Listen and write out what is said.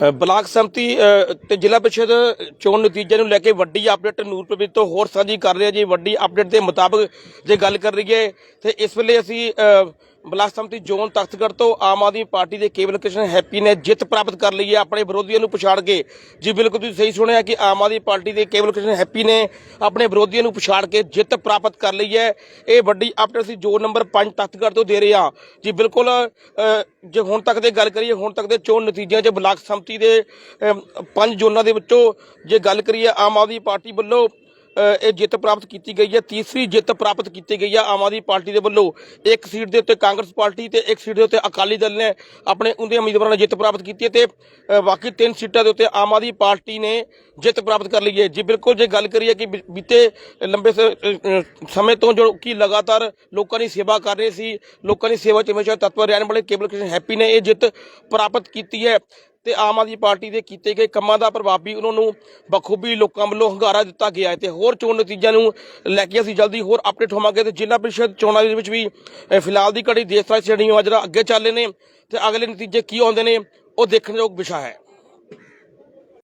Block ਸੰਮਤੀ ਅ, ਤੇ ਜ਼ਿਲ੍ਹਾ ਪਰਿਸ਼ਦ ਚੋਣ ਨਤੀਜੇ ਨੂੰ ਲੈ ਕੇ ਵੱਡੀ ਅਪਡੇਟ ਨੂਰਪੁਰ ਤੋਂ ਹੋਰ ਸਾਂਝੀ ਕਰ ਰਹੇ ਹਾਂ ਜੀ। ਵੱਡੀ ਅਪਡੇਟ ਦੇ ਮੁਤਾਬਕ ਜੇ ਗੱਲ ਕਰ ਰਹੀਏ ਤੇ ਇਸ ਵੇਲੇ ਅਸੀਂ ਬਲਾਕ ਸੰਮਤੀ ਜ਼ੋਨ ਤਖਤਗੜ੍ਹ ਤੋਂ ਆਮ ਆਦਮੀ ਪਾਰਟੀ ਦੇ ਕੇਵਲ ਕ੍ਰਿਸ਼ਨ ਹੈਪੀ ਨੇ ਜਿੱਤ ਪ੍ਰਾਪਤ ਕਰ ਲਈ ਹੈ। ਆਪਣੇ ਵਿਰੋਧੀਆਂ ਨੂੰ ਪਛਾੜ ਕੇ, ਜੀ ਬਿਲਕੁਲ ਤੁਸੀਂ ਸਹੀ ਸੁਣਿਆ ਕਿ ਆਮ ਆਦਮੀ ਪਾਰਟੀ ਦੇ ਕੇਵਲ ਕ੍ਰਿਸ਼ਨ ਹੈਪੀ ਨੇ ਆਪਣੇ ਵਿਰੋਧੀਆਂ ਨੂੰ ਪਛਾੜ ਕੇ ਜਿੱਤ ਪ੍ਰਾਪਤ ਕਰ ਲਈ ਹੈ। ਇਹ ਵੱਡੀ ਅਪਡੇਟ ਅਸੀਂ ਜ਼ੋਨ ਨੰਬਰ 5 ਤਖਤਗੜ੍ਹ ਤੋਂ ਦੇ ਰਹੇ ਹਾਂ। ਜੀ ਬਿਲਕੁਲ ਜੇ ਹੁਣ ਤੱਕ ਦੇ ਗੱਲ ਕਰੀਏ, ਹੁਣ ਤੱਕ ਦੇ ਚੋਣ ਨਤੀਜਿਆਂ 'ਚ ਬਲਾਕ ਸੰਮਤੀ ਦੇ ਪੰਜ ਜ਼ੋਨਾਂ ਦੇ ਵਿੱਚੋਂ ਜੇ ਗੱਲ ਕਰੀਏ ਆਮ ਆਦਮੀ ਪਾਰਟੀ ਵੱਲੋਂ ਇਹ ਜਿੱਤ ਪ੍ਰਾਪਤ ਕੀਤੀ ਗਈ ਹੈ। ਤੀਸਰੀ ਜਿੱਤ ਪ੍ਰਾਪਤ ਕੀਤੀ ਗਈ ਹੈ ਆਮ ਆਦਮੀ ਪਾਰਟੀ ਦੇ ਵੱਲੋਂ। ਇੱਕ ਸੀਟ ਦੇ ਉੱਤੇ ਕਾਂਗਰਸ ਪਾਰਟੀ ਤੇ ਇੱਕ ਸੀਟ ਦੇ ਉੱਤੇ ਅਕਾਲੀ ਦਲ ਨੇ ਆਪਣੇ ਉਹਦੇ ਉਮੀਦਵਾਰਾਂ ਨੇ ਜਿੱਤ ਪ੍ਰਾਪਤ ਕੀਤੀ ਹੈ ਤੇ ਬਾਕੀ ਤਿੰਨ ਸੀਟਾਂ ਦੇ ਉੱਤੇ ਆਮ ਆਦਮੀ ਪਾਰਟੀ ਨੇ ਜਿੱਤ ਪ੍ਰਾਪਤ ਕਰ ਲਈ ਹੈ। ਜੀ, ਬਿਲਕੁਲ ਜੇ ਗੱਲ ਕਰੀਏ ਕਿ ਬੀ- ਬੀਤੇ ਲੰਬੇ ਸਮੇਂ ਤੋਂ ਜੋ ਕਿ ਲਗਾਤਾਰ ਲੋਕਾਂ ਦੀ ਸੇਵਾ ਕਰ ਰਹੇ ਸੀ, ਲੋਕਾਂ ਦੀ ਸੇਵਾ ਚ ਹਮੇਸ਼ਾ ਤਤਪਰ ਰਹਿਣ ਵਾਲੇ ਕੇਬਲ ਕ੍ਰਿਸ਼ਨ ਹੈਪੀ ਨੇ ਇਹ ਜਿੱਤ ਪ੍ਰਾਪਤ ਕੀਤੀ ਹੈ। ਤੇ ਆਮ ਆਦਮੀ ਪਾਰਟੀ ਦੇ ਕੀਤੇ ਗਏ ਕੰਮਾਂ ਦਾ ਪ੍ਰਭਾਵ ਵੀ ਉਹਨਾਂ ਨੂੰ ਬਖੂਬੀ ਲੋਕਾਂ ਵੱਲੋਂ ਹੰਗਾਰਾ ਦਿੱਤਾ ਗਿਆ ਹੈ ਤੇ ਹੋਰ ਚੋਣ ਨਤੀਜਿਆਂ ਨੂੰ ਲੈ ਕੇ ਅਸੀਂ ਜਲਦੀ ਹੋਰ ਅਪਡੇਟ ਹੋਵਾਂਗੇ ਤੇ ਜ਼ਿਲ੍ਹਾ ਪਰਿਸ਼ਦ ਚੋਣਾਂ ਦੇ ਵਿੱਚ ਵੀ ਫਿਲਹਾਲ ਦੀ ਘੜੀ ਦੇਸ਼ ਰਾਜ ਸ਼੍ਰੇਣੀਆਂ ਜਿਹੜਾ ਅੱਗੇ ਚੱਲ ਰਹੇ ਨੇ ਤੇ ਅਗਲੇ ਨਤੀਜੇ ਕੀ ਆਉਂਦੇ ਨੇ, ਉਹ ਦੇਖਣ ਯੋਗ ਵਿਸ਼ਾ ਹੈ।